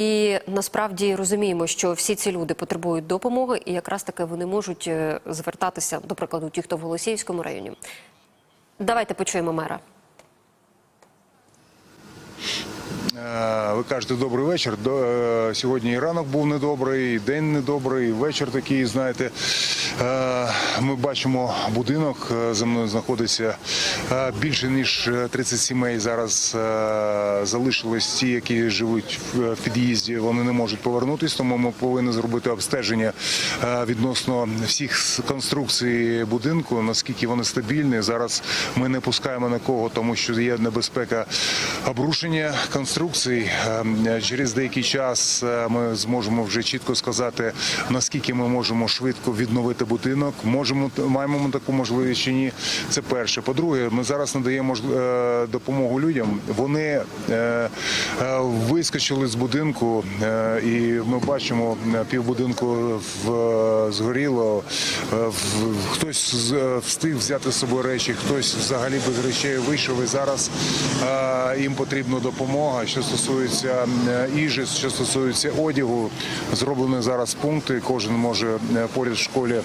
І насправді розуміємо, що всі ці люди потребують допомоги, і якраз таки вони можуть е, звертатися, до прикладу, ті, хто в Голосіївському районі. Давайте почуємо мера. Е, Ви кажете, добрий вечір. Е, Сьогодні і ранок був недобрий, і день недобрий, і вечір такий. Знаєте, ми бачимо будинок. е, За мною знаходиться е, більше ніж е, 30 сімей. Зараз е, залишились ті, які живуть в під'їзді. Вони не можуть повернутися, тому ми повинні зробити обстеження е, відносно всіх конструкцій будинку, наскільки вони стабільні. Зараз ми не пускаємо нікого, тому що є небезпека обрушення конструкцій. Е, Через деякий час е, ми зможемо вже чітко сказати, наскільки ми можемо швидко відновити будинок. Можемо маємо таку можливість чи ні. Це перше. По-друге, ми зараз надаємо е, допомогу людям. Вони е, е, вискочили з будинку, і ми бачимо півбудинку в згоріло. Хтось встиг взяти з собою речі, хтось взагалі без речей вийшов. І зараз їм потрібна допомога. Що стосується їжі, що стосується одягу, зроблені зараз пункти. Кожен може поряд в школі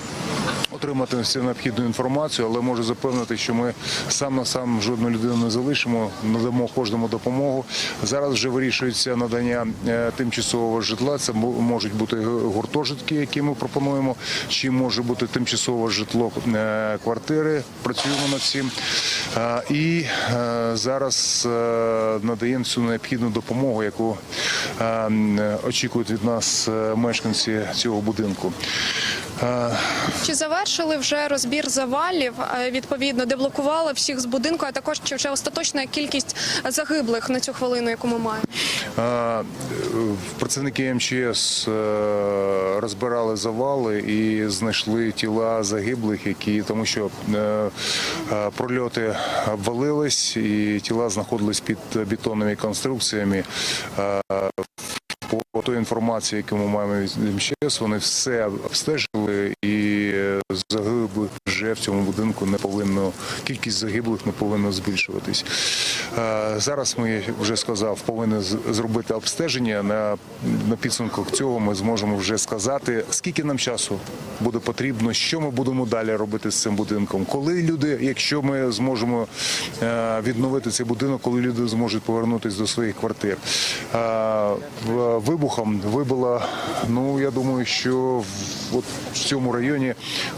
отримати всю необхідну інформацію, але можу запевнити, що ми сам на сам жодну людину не залишимо, надамо кожному допомогу. Зараз вже вирішується надання е, тимчасового житла. Це можуть бути гуртожитки, які ми пропонуємо, чи може бути тимчасове житло е, квартири. Працюємо над цим. Е, І зараз надаємо цю необхідну допомогу, яку очікують від нас мешканці цього будинку. Чи завершили вже розбір завалів? е, Відповідно, деблокували всіх з будинку, а також чи вже остаточна кількість загиблих на цю хвилину, яку ми маємо? Працівники МЧС е, розбирали завали і знайшли тіла загиблих, які тому що е, прольоти обвалились, і тіла знаходились під бетонними конструкціями. Той інформації, яку ми маємо від МЧС, вони все обстежили і е, загиблих в цьому будинку не повинно кількість загиблих не повинна збільшуватись. Зараз ми вже сказав, повинні зробити обстеження. На, на підсумку цього ми зможемо вже сказати, скільки нам часу буде потрібно, що ми будемо далі робити з цим будинком. Коли люди, якщо ми зможемо відновити цей будинок, коли люди зможуть повернутися до своїх квартир. Вибухом вибило, ну я думаю, що в, от в цьому районі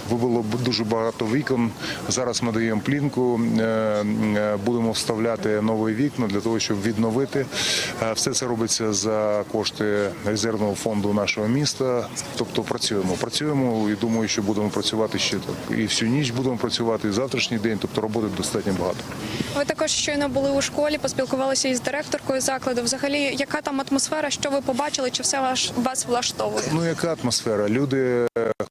вибило дуже багато вікон. Зараз ми даємо плінку, е, е, будемо вставляти нові вікна для того, щоб відновити. Е, Все це робиться за кошти резервного фонду нашого міста. Тобто працюємо. Працюємо і думаю, що будемо працювати ще так. І всю ніч будемо працювати, і завтрашній день. Тобто роботи достатньо багато. Ви також щойно були у школі, поспілкувалися із директоркою закладу. Взагалі, яка там атмосфера? Що ви побачили? Чи все вас влаштовує? Ну яка атмосфера? Люди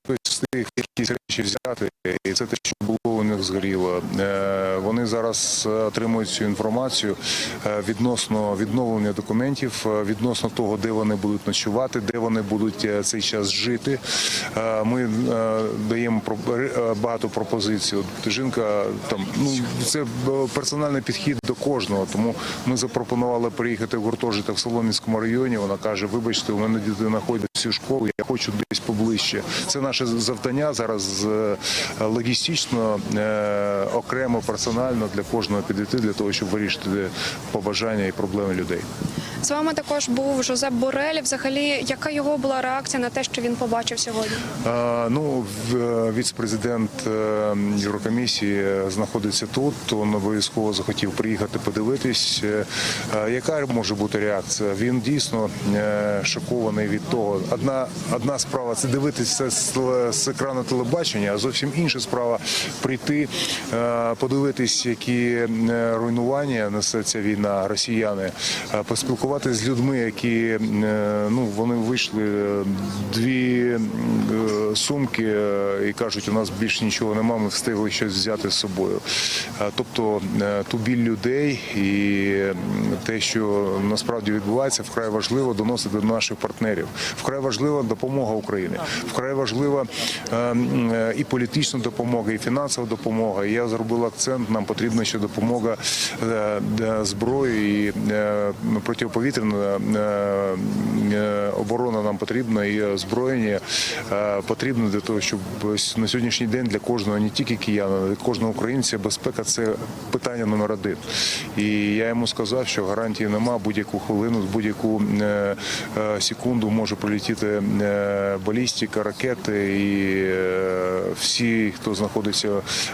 хтось встиг якісь речі взяти, і це те, що було них згоріло. Е, Вони зараз е, отримують цю інформацію е, відносно відновлення документів, відносно того, де вони будуть ночувати, де вони будуть цей час жити. Ми даємо багато пропозицій. Жінка там ну це персональний підхід до кожного. Тому ми запропонували приїхати в гуртожиток в Соломінському районі. Вона каже: вибачте, у мене дитина ходить в цю школу, я хочу десь поближче. Це наше завдання зараз логістично, окремо, персонально для кожного підійти, для того, щоб вирішити побажання і проблеми людей. З вами також був Жозеп Борель. Взагалі, яка його була реакція на те, що він побачив сьогодні? Е, Ну, е, віце-президент е, Єврокомісії е, знаходиться тут. Він обов'язково захотів приїхати подивитись. Е, е, Яка може бути реакція? Він дійсно е, шокований від того. Одна одна справа це дивитися з, з екрану телебачення, а зовсім інша справа прийти, е, подивитись, які е, руйнування несе ця війна, росіяни, е, поспілкуватися з людьми, які ну вони вийшли дві сумки і кажуть, у нас більше нічого немає, ми встигли щось взяти з собою. Тобто ту біль людей і те, що насправді відбувається, вкрай важливо доносити до наших партнерів. Вкрай важлива допомога Україні, вкрай важлива і політична допомога, і фінансова допомога. Допомога. Я зробив акцент. Нам потрібна ще допомога е, зброї і е, протиповітряна е, оборона нам потрібна і озброєння потрібно для того, щоб на сьогоднішній день для кожного, не тільки кияна, для кожного українця безпека це питання номер один. І я йому сказав, що гарантії нема будь-яку хвилину, будь-яку секунду може прилетіти балістика, ракети, і всі, хто знаходиться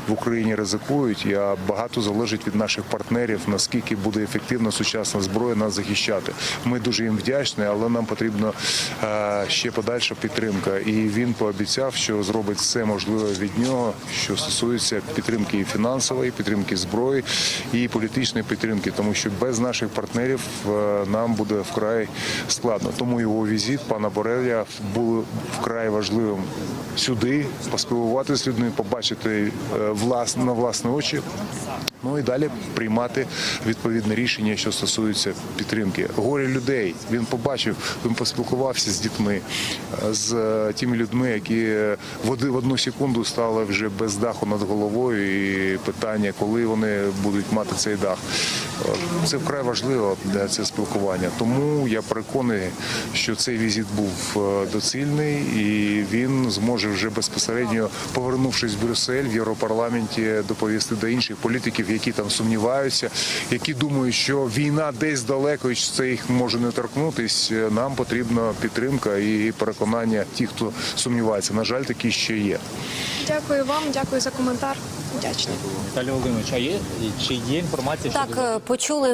в Україні, ризикують. А багато залежить від наших партнерів, наскільки буде ефективна сучасна зброя нас захищати. Ми дуже їм вдячні, але нам потрібна е, ще подальша підтримка. І він пообіцяв, що зробить все можливе від нього, що стосується підтримки і фінансової, підтримки зброї і політичної підтримки, тому що без наших партнерів е, нам буде вкрай складно. Тому його візит пана Бореля був вкрай важливим сюди, поспілкуватися з людьми, побачити на власні очі. Ну і далі приймати відповідне рішення, що стосується підтримки. Горі людей. Він побачив, він поспілкувався з дітьми, е, з е, тими людьми, які е, в одну секунду стали вже без даху над головою. І питання, коли вони будуть мати цей дах. Е, Це вкрай важливо для це спілкування. Тому я переконаний, що цей візит був е, доцільний, і він зможе вже безпосередньо, повернувшись в Брюссель в Європарламенті, доповісти до інших політиків, які там сумніваються, які думають, що війна десь далеко і це їх може не торкнутись. Нам потрібна підтримка і переконання тих, хто сумнівається. На жаль, такі ще є. Дякую вам, дякую за коментар. Вдячна. Віталій Володимирович, а є чи є інформація Так, щодо е, почули